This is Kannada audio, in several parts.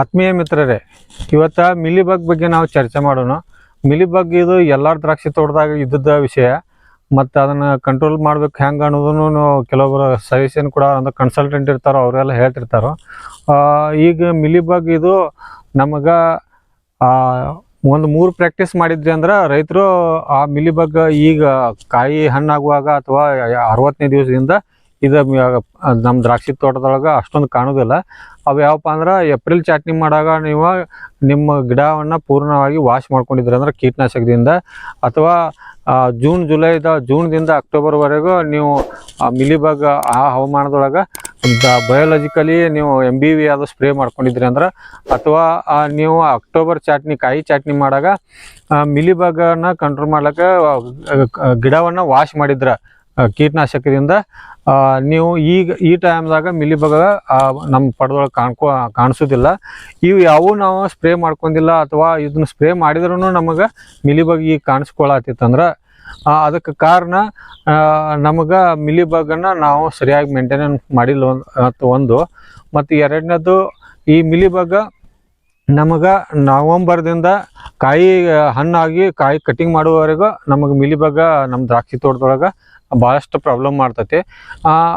ಆತ್ಮೀಯ ಮಿತ್ರರೇ, ಇವತ್ತು ಮಿಲಿಬಗ್ ಬಗ್ಗೆ ನಾವು ಚರ್ಚೆ ಮಾಡೋಣ. ಮಿಲಿಬಗ್ ಇದು ಎಲ್ಲರ ದ್ರಾಕ್ಷಿ ತೋಟದಾಗ ಇದ್ದದ ವಿಷಯ. ಮತ್ತು ಅದನ್ನು ಕಂಟ್ರೋಲ್ ಮಾಡ್ಬೇಕು ಹೆಂಗೆ ಅನ್ನೋದನ್ನು ಕೆಲವೊಬ್ಬರು ಸಜೆಷನ್ ಕೂಡ ಒಂದು ಕನ್ಸಲ್ಟೆಂಟ್ ಇರ್ತಾರೋ ಅವರೆಲ್ಲ ಹೇಳ್ತಿರ್ತಾರೋ. ಈಗ ಮಿಲಿಬಗ್ ಇದು ನಮಗೆ ಒಂದು ಮೂರು ಪ್ರಾಕ್ಟೀಸ್ ಮಾಡಿದ್ರಿ ಅಂದ್ರೆ ರೈತರು ಆ ಮಿಲಿಬಗ್ ಈಗ ಕಾಯಿ ಹಣ್ಣಾಗುವಾಗ ಅಥವಾ ಅರವತ್ತನೇ ದಿವಸದಿಂದ ಇದು ನಮ್ಮ ದ್ರಾಕ್ಷಿ ತೋಟದೊಳಗೆ ಅಷ್ಟೊಂದು ಕಾಣೋದಿಲ್ಲ. ಅವು ಯಾವಪ್ಪ ಅಂದ್ರೆ ಏಪ್ರಿಲ್ ಚಾಟ್ನಿ ಮಾಡಾಗ ನೀವು ನಿಮ್ಮ ಗಿಡವನ್ನು ಪೂರ್ಣವಾಗಿ ವಾಶ್ ಮಾಡ್ಕೊಂಡಿದ್ರಿ ಅಂದ್ರೆ ಕೀಟನಾಶಕದಿಂದ ಅಥವಾ ಜೂನ್ ಜುಲೈದ ಜೂನ್ದಿಂದ ಅಕ್ಟೋಬರ್ವರೆಗೂ ನೀವು ಮಿಲಿಬಗ್ ಆ ಹವಾಮಾನದೊಳಗೆ ಬಯೋಲಾಜಿಕಲಿ ನೀವು ಎಂ ಬಿ ವಿ ಅದು ಸ್ಪ್ರೇ ಮಾಡ್ಕೊಂಡಿದ್ರಿ ಅಂದ್ರೆ ಅಥವಾ ನೀವು ಅಕ್ಟೋಬರ್ ಚಾಟ್ನಿ, ಕಾಯಿ ಚಾಟ್ನಿ ಮಾಡಾಗ ಮಿಲಿಬಾಗನ್ನು ಕಂಟ್ರೋಲ್ ಮಾಡ್ಲಿಕ್ಕೆ ಗಿಡವನ್ನು ವಾಶ್ ಮಾಡಿದ್ರೆ ಕೀಟನಾಶಕದಿಂದ ನೀವು ಈಗ ಈ ಟೈಮ್ದಾಗ ಮಿಲಿಬಗ ನಮ್ಮ ಪಡೆದೊಳಗೆ ಕಾಣ್ಕೊ, ಕಾಣಿಸೋದಿಲ್ಲ. ಇವು ಯಾವೂ ನಾವು ಸ್ಪ್ರೇ ಮಾಡ್ಕೊಂಡಿಲ್ಲ ಅಥವಾ ಇದನ್ನ ಸ್ಪ್ರೇ ಮಾಡಿದ್ರೂ ನಮಗೆ ಮಿಲಿಬಗ್ ಈಗ ಕಾಣಿಸ್ಕೊಳತ್ತಿತ್ತಂದ್ರೆ ಅದಕ್ಕೆ ಕಾರಣ ನಮಗೆ ಮಿಲಿಬಗನ್ನು ನಾವು ಸರಿಯಾಗಿ ಮೇಂಟೆನೆನ್ಸ್ ಮಾಡಿಲ್ಲ ಒಂದು ಒಂದು. ಮತ್ತು ಎರಡನೇದು, ಈ ಮಿಲಿಬಗ ನಮಗೆ ನವಂಬರ್ದಿಂದ ಕಾಯಿ, ಹಣ್ಣಾಗಿ ಕಾಯಿ ಕಟಿಂಗ್ ಮಾಡುವವರೆಗೂ ನಮಗೆ ಮಿಲಿಬಗ ನಮ್ಮ ದ್ರಾಕ್ಷಿ ತೋಟದೊಳಗೆ ಭಾಳಷ್ಟು ಪ್ರಾಬ್ಲಮ್ ಮಾಡ್ತೈತಿ.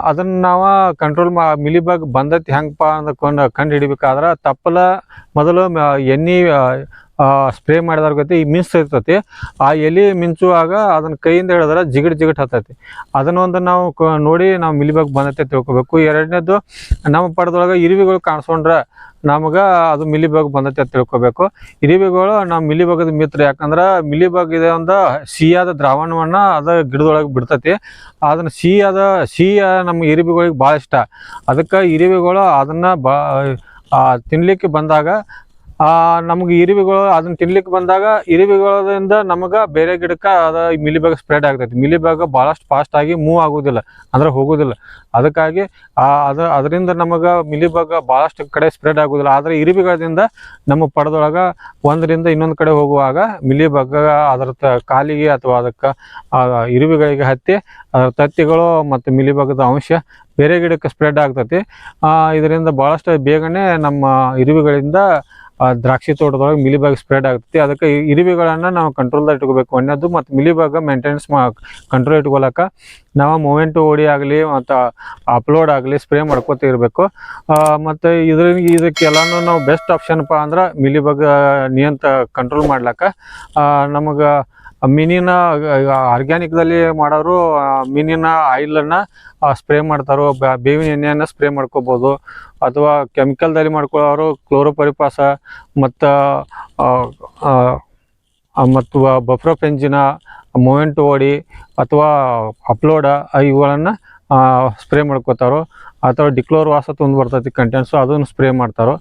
ಅದನ್ನು ನಾವು ಕಂಟ್ರೋಲ್ ಮಾ ಮಿಲಿಬಾಗ್ ಬಂದೈತಿ ಹೆಂಗಪ್ಪ ಅಂದ್ಕೊಂಡು ಕಂಡು ಹಿಡಿಬೇಕಾದ್ರೆ ತಪ್ಪಲ ಮೊದಲು ಎಣ್ಣಿ ಸ್ಪ್ರೇ ಮಾಡಿದವ್ರ ಗತಿ ಈ ಮಿನ್ಸ್ ಇರ್ತೈತಿ ಆ ಎಲೆ ಮಿಂಚುವಾಗ ಅದನ್ನ ಕೈಯಿಂದ ಹೇಳಿದ್ರೆ ಜಿಗಟ್ ಜಿಗಿಟ್ ಹತ್ತೈತಿ. ಅದನ್ನೊಂದು ನಾವು ನೋಡಿ ನಾವು ಮಿಲಿಬಗ್ ಬಂದೈತೆ ತಿಳ್ಕೊಬೇಕು. ಎರಡನೇದು ನಮ್ಮ ಪಡದೊಳಗೆ ಇರುವೆಗಳು ಕಾಣಿಸ್ಕೊಂಡ್ರೆ ನಮಗೆ ಅದು ಮಿಲಿಬಾಗ್ ಬಂದೈತೆ ತಿಳ್ಕೊಬೇಕು. ಇರಿವಿಗಳು ನಾವು ಮಿಲಿಬಾಗದ ಮಿತ್ರ ಯಾಕಂದ್ರೆ ಮಿಲಿಬಾಗ್ ಇದೆ ಒಂದು ಸಿಹಿಯಾದ ದ್ರಾವಣವನ್ನು ಅದು ಗಿಡದೊಳಗೆ ಬಿಡ್ತೈತಿ. ಅದನ್ನ ಸಿಹಿಯಾದ ಸಿಹಿಯ ನಮ್ಮ ಇರುವೆಗಳಿಗೆ ಭಾಳ ಇಷ್ಟ. ಅದಕ್ಕೆ ಇರುವೆಗಳು ಅದನ್ನು ಬಾ ಆ, ತಿನ್ಲಿಕ್ಕೆ ಬಂದಾಗ ಆ, ನಮ್ಗೆ ಇರುವಿಗಳು ಅದನ್ನ ತಿನ್ಲಿಕ್ಕೆ ಬಂದಾಗ ಇರುವೆಗಳಿಂದ ನಮಗ ಬೇರೆ ಗಿಡಕ್ಕೆ ಅದ ಮಿಲಿಬಾಗ ಸ್ಪ್ರೆಡ್ ಆಗ್ತೈತಿ. ಮಿಲಿಬಾಗ ಭಾಳಷ್ಟು ಫಾಸ್ಟ್ ಆಗಿ ಮೂವ್ ಆಗೋದಿಲ್ಲ ಅಂದ್ರೆ ಹೋಗೋದಿಲ್ಲ. ಅದಕ್ಕಾಗಿ ಆ ಅದ ಅದರಿಂದ ನಮಗೆ ಮಿಲಿಬಾಗ ಭಾಳಷ್ಟು ಕಡೆ ಸ್ಪ್ರೆಡ್ ಆಗೋದಿಲ್ಲ. ಆದರೆ ಇರುವೆಗಳಿಂದ ನಮ್ಮ ಪಡದೊಳಗೆ ಒಂದರಿಂದ ಇನ್ನೊಂದು ಕಡೆ ಹೋಗುವಾಗ ಮಿಲಿಬಾಗ ಅದರ ತ- ಕಾಲಿಗೆ ಅಥವಾ ಅದಕ್ಕೆ ಇರುವೆಗಳಿಗೆ ಹತ್ತಿ ಅದರ ತತ್ತಿಗಳು ಮತ್ತು ಮಿಲಿಬಾಗದ ಅಂಶ ಬೇರೆ ಗಿಡಕ್ಕೆ ಸ್ಪ್ರೆಡ್ ಆಗ್ತೈತಿ. ಇದರಿಂದ ಭಾಳಷ್ಟು ಬೇಗನೆ ನಮ್ಮ ಇರುವೆಗಳಿಂದ ಆ, ದ್ರಾಕ್ಷಿ ತೋಟದೊಳಗೆ ಮಿಲಿಬಾಗ್ ಸ್ಪ್ರೆಡ್ ಆಗ್ತೈತಿ. ಅದಕ್ಕೆ ಇರುವೆಗಳನ್ನು ನಾವು ಕಂಟ್ರೋಲ್ದಾಗ ಇಟ್ಕೋಬೇಕು. ಅನ್ನೋದು ಮತ್ತು ಮಿಲಿಬಾಗ ಮೇಂಟೆನೆನ್ಸ್ ಮಾ ಕಂಟ್ರೋಲ್ ಇಟ್ಕೊಳಕ್ಕೆ ನಾವು ಮೂಮೆಂಟ್ ಓಡಿ ಆಗಲಿ ಮತ್ತು ಅಪ್ಲೋಡ್ ಆಗಲಿ ಸ್ಪ್ರೇ ಮಾಡ್ಕೋತ ಇರಬೇಕು. ಮತ್ತು ಇದ್ರ ಇದಕ್ಕೆಲ್ಲನೂ ನಾವು ಬೆಸ್ಟ್ ಆಪ್ಷನ್ಪ ಅಂದ್ರೆ ಮಿಲಿಬಾಗ ನಿಯಂತ್ರ ಕಂಟ್ರೋಲ್ ಮಾಡ್ಲಿಕ್ಕೆ ನಮಗೆ ಮೀನಿನ ಆರ್ಗ್ಯಾನಿಕ್ದಲ್ಲಿ ಮಾಡೋರು ಮೀನಿನ ಆಯಿಲನ್ನು ಸ್ಪ್ರೇ ಮಾಡ್ತಾರೋ ಬೇವಿನ ಎಣ್ಣೆಯನ್ನು ಸ್ಪ್ರೇ ಮಾಡ್ಕೋಬೋದು. ಅಥವಾ ಕೆಮಿಕಲ್ದಲ್ಲಿ ಮಾಡ್ಕೊಳ್ಳೋರು ಕ್ಲೋರೋಪರಿಪಾಸ ಮತ್ತು ಮತ್ತು ಬಫ್ರೋಪೆಂಜಿನ ಮೊವೆಂಟ್ ಓಡಿ ಅಥವಾ ಅಪ್ಲೋಡ ಇವುಗಳನ್ನು ಸ್ಪ್ರೇ ಮಾಡ್ಕೋತಾರೋ ಅಥವಾ ಡಿಕ್ಲೋರ್ ವಾಸ ಒಂದು ಬರ್ತೈತಿ ಕಂಟೆಂಟ್ಸು ಅದನ್ನು ಸ್ಪ್ರೇ ಮಾಡ್ತಾರೋ.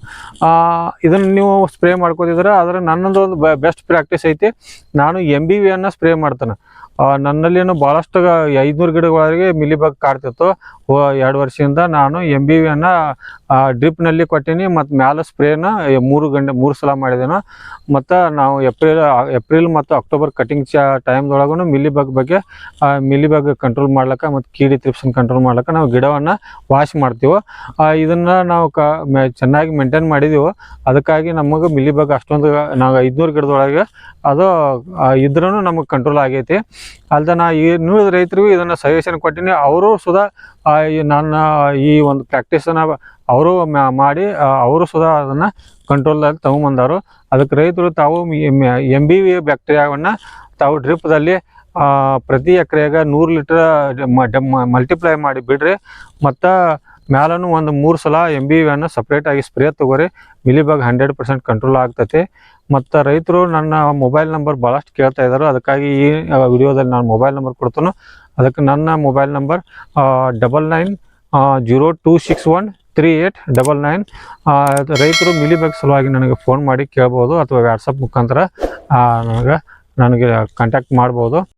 ಇದನ್ನು ನೀವು ಸ್ಪ್ರೇ ಮಾಡ್ಕೋತಿದ್ರೆ ಆದರೆ ನನ್ನದು ಒಂದು ಬೆಸ್ಟ್ ಪ್ರಾಕ್ಟೀಸ್ ಐತಿ. ನಾನು ಎಂ ಬಿ ವಿಯನ್ನು ಸ್ಪ್ರೇ ಮಾಡ್ತೇನೆ. ಆ, ಏನು ಭಾಳಷ್ಟು ಐದುನೂರು ಗಿಡಗಳಿಗೆ ಮಿಲಿಬಗ್ ಕಾಡ್ತಿತ್ತು. ಎರಡು ವರ್ಷದಿಂದ ನಾನು ಎಂ ಬಿ ವಿಯನ್ನು ಡ್ರಿಪ್ನಲ್ಲಿ ಕೊಟ್ಟೀನಿ ಮತ್ತು ಮ್ಯಾಲ ಸ್ಪ್ರೇನ ಮೂರು ಗಂಟೆ ಮೂರು ಸಲ ಮಾಡಿದ್ದೇನೆ ಮತ್ತು ನಾವು ಏಪ್ರಿಲ್ ಏಪ್ರಿಲ್ ಮತ್ತು ಅಕ್ಟೋಬರ್ ಕಟಿಂಗ್ ಚ ಟೈಮ್ದೊಳಗೂ ಮಿಲಿಬಗ್ ಬಗ್ಗೆ ಮಿಲಿಬಗ್ ಕಂಟ್ರೋಲ್ ಮಾಡ್ಲಿಕ್ಕೆ ಮತ್ತು ಕೀಡಿ ತ್ರಿಪ್ಸನ್ನು ಕಂಟ್ರೋಲ್ ಮಾಡ್ಲಿಕ್ಕೆ ನಾವು ಗಿಡವನ್ನು ವಾಶ್ ಮಾಡ್ತೀವಿ ಇದನ್ನು ನಾವು ಕ ಚೆನ್ನಾಗಿ ಮೇಂಟೈನ್ ಮಾಡಿದೀವೋ, ಅದಕ್ಕಾಗಿ ನಮಗೆ ಬಗ್ಗೆ ಅಷ್ಟೊಂದು, ನಾವು ಐದುನೂರು ಗಿಡದೊಳಗೆ ಅದು ಇದ್ರೂ ನಮಗೆ ಕಂಟ್ರೋಲ್ ಆಗೈತಿ. ಅಲ್ದ ನಾ ಈ ನೂರು ರೈತರಿಗೂ ಇದನ್ನು ಸಜೆಷನ್ ಕೊಟ್ಟಿನಿ. ಅವರು ಸುಧಾ ನನ್ನ, ಈ ಒಂದು ಪ್ರಾಕ್ಟೀಸನ್ನು ಅವರು ಮಾಡಿ ಅವರು ಸುಧಾ ಅದನ್ನು ಕಂಟ್ರೋಲ್ದಾಗ ತಗೊಂಬಂದರು ಅದಕ್ಕೆ ರೈತರು ತಾವು ಎಂ ಬಿ ವಿ ಬ್ಯಾಕ್ಟೀರಿಯಾವನ್ನು ತಾವು ಡ್ರಿಪ್ದಲ್ಲಿ ಪ್ರತಿ ಎಕರೆಗೆ ನೂರು ಲೀಟ್ರ್ ಮಲ್ಟಿಪ್ಲೈ ಮಾಡಿ ಬಿಡ್ರಿ. ಮತ್ತು ಮ್ಯಾಲೂ ಒಂದು ಮೂರು ಸಲ ಎಂ ಬಿ ವಿಯನ್ನು ಸಪ್ರೇಟಾಗಿ ಸ್ಪ್ರೇ ತೊಗೋರಿ. ಮಿಲಿಬಾಗ್ ಹಂಡ್ರೆಡ್ ಪರ್ಸೆಂಟ್ ಕಂಟ್ರೋಲ್ ಆಗ್ತೈತಿ. ಮತ್ತು ರೈತರು ನನ್ನ ಮೊಬೈಲ್ ನಂಬರ್ ಭಾಳಷ್ಟು ಕೇಳ್ತಾ ಇದ್ದಾರೆ ಅದಕ್ಕಾಗಿ ಈ ವಿಡಿಯೋದಲ್ಲಿ ನಾನು ಮೊಬೈಲ್ ನಂಬರ್ ಕೊಡ್ತೀನಿ. ಅದಕ್ಕೆ ನನ್ನ mobile number double nine zero two six one three eight double nine ರೈತರು ಮಿಲಿಬಾಗ್ ಸಲುವಾಗಿ ನನಗೆ ಫೋನ್ ಮಾಡಿ ಕೇಳ್ಬೋದು ಅಥವಾ ವ್ಯಾಟ್ಸಪ್ ಮುಖಾಂತರ ನನಗೆ ನನಗೆ ಕಾಂಟ್ಯಾಕ್ಟ್ ಮಾಡ್ಬೋದು.